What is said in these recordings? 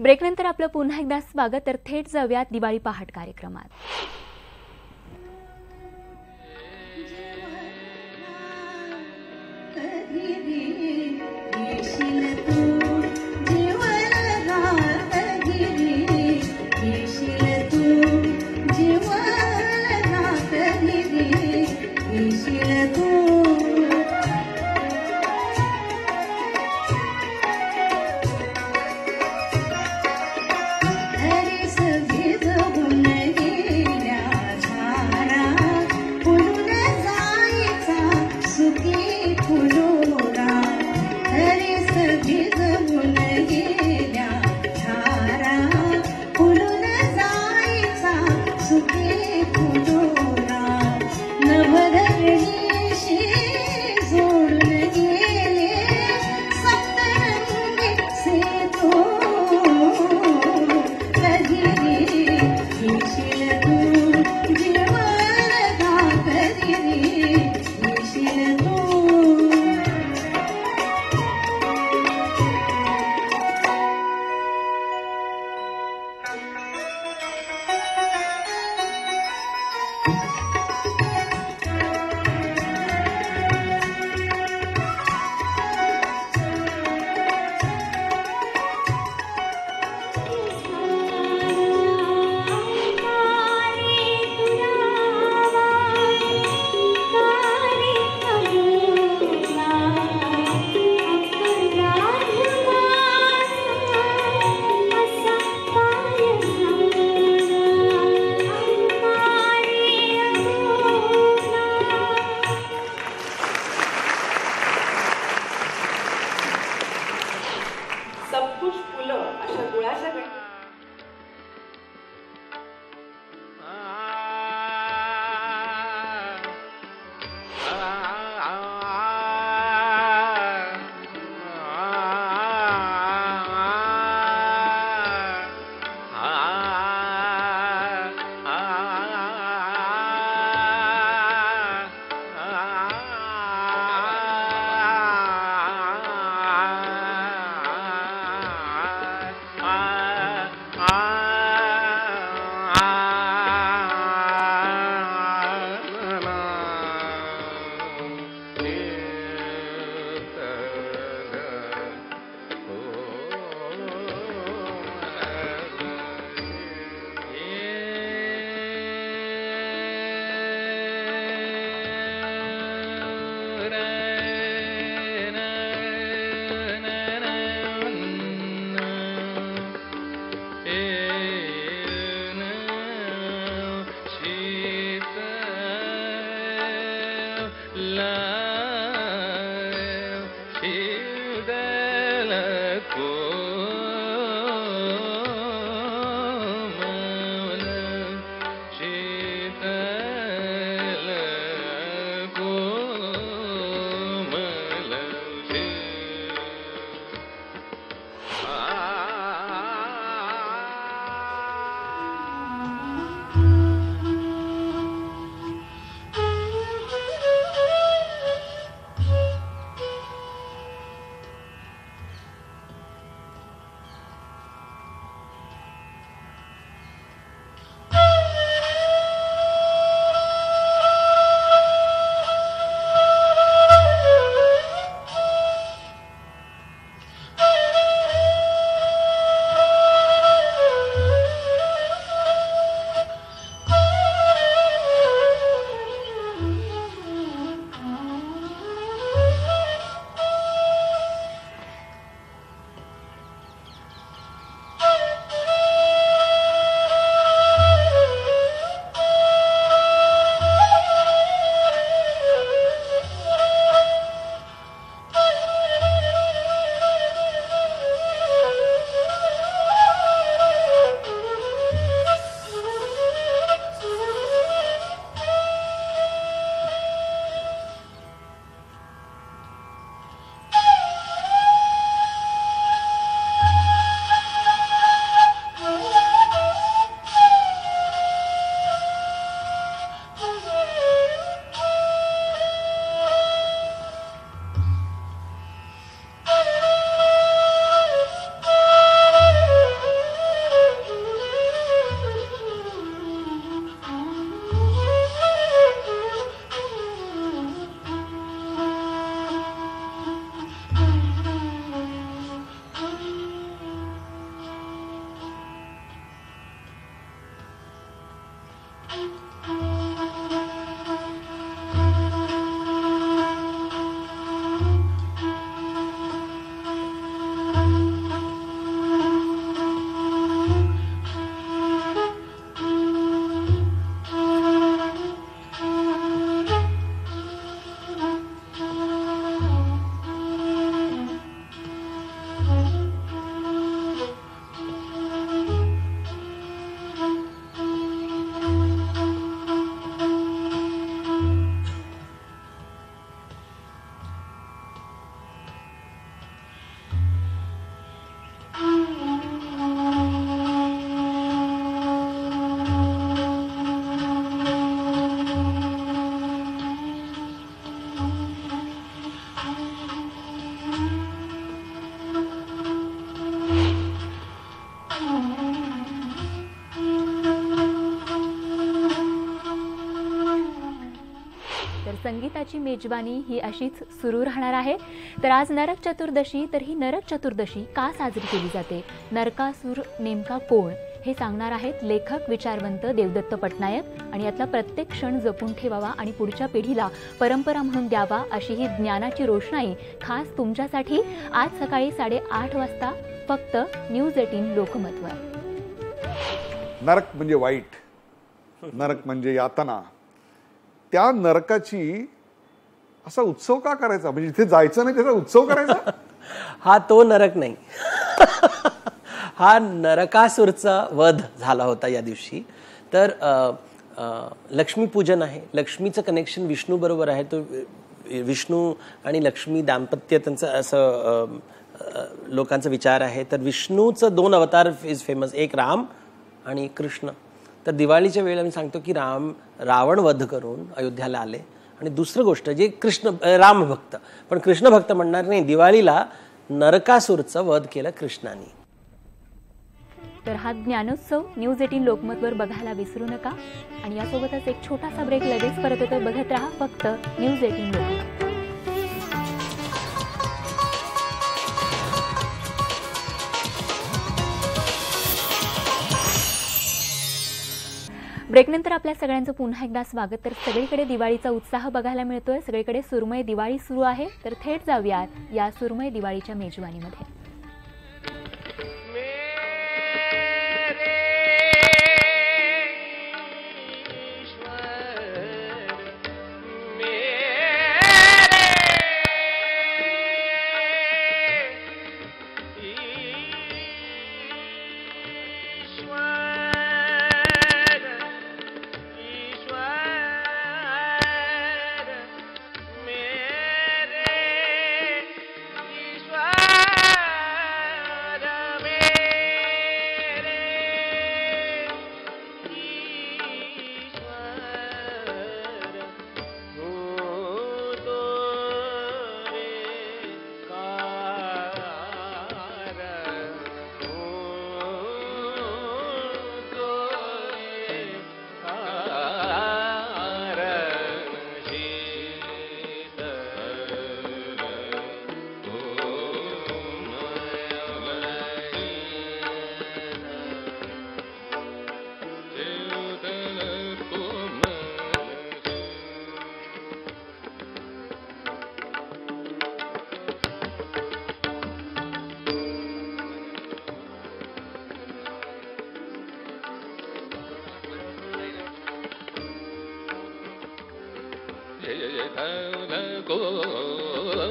ब्रेकनंतर आपलं पुन्हा एकदा स्वागत तर थेट जाऊयात दिवाळी पहाट कार्यक्रमात. Oh, no. संगीताची मेजवानी ही अशीच सुरू राहणार आहे. तर आज नरक चतुर्दशी तर ही नरक चतुर्दशी का साजरी केली जाते? नरकासूर नेमका कोण? हे सांगणार आहेत लेखक विचारवंत देवदत्त पटनायक. आणि यातला प्रत्येक क्षण जपून ठेवावा आणि पुढच्या पिढीला परंपरा म्हणून द्यावा अशी ही ज्ञानाची रोषणाई खास तुमच्यासाठी आज सकाळी साडेआठ वाजता फक्त न्यूज एटीन लोकमतवर. नरक म्हणजे वाईट. नरक म्हणजे यातना. त्या नरकाची असा उत्सव का करायचा? म्हणजे इथे जायचं नाही त्याचा उत्सव करायचा? हा तो नरक नाही. हा नरकासुरचा वध झाला होता या दिवशी. तर लक्ष्मीपूजन आहे. लक्ष्मीचं कनेक्शन विष्णू बरोबर आहे. तो विष्णू आणि लक्ष्मी दाम्पत्य त्यांचं असं लोकांचा विचार आहे. तर विष्णूचं दोन अवतार इज फेमस एक राम आणि कृष्ण. तर दिवाळीच्या वेळेला मी सांगतो की राम रावण वध करून अयोध्याला आले. आणि दुसरं गोष्ट जे कृष्ण रामभक्त राम भक्त. पण कृष्ण भक्त म्हणणार नाही दिवाळीला नरकासूरचं वध केलं कृष्णाने. तर हा ज्ञानोत्सव न्यूज एटीन लोकमतवर बघायला विसरू नका. आणि यासोबतच एक छोटासा ब्रेक लगेच परत येतो बघत राहा फक्त न्यूज एटीन लोकमत. ब्रेकनंतर आपल्या सगळ्यांचं पुन्हा एकदा स्वागत. तर सगळीकडे दिवाळीचा उत्साह बघायला मिळतोय. सगळीकडे सुरमय दिवाळी सुरू आहे. तर थेट जाऊयात या सुरमय दिवाळीच्या मेजवानीमध्ये. Madhava Goma.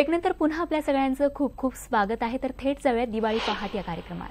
ब्रेकनंतर पुन्हा आपल्या सगळ्यांचं खूप खूप स्वागत आहे. तर थेट जाऊयात दिवाळी पहाट या कार्यक्रमात.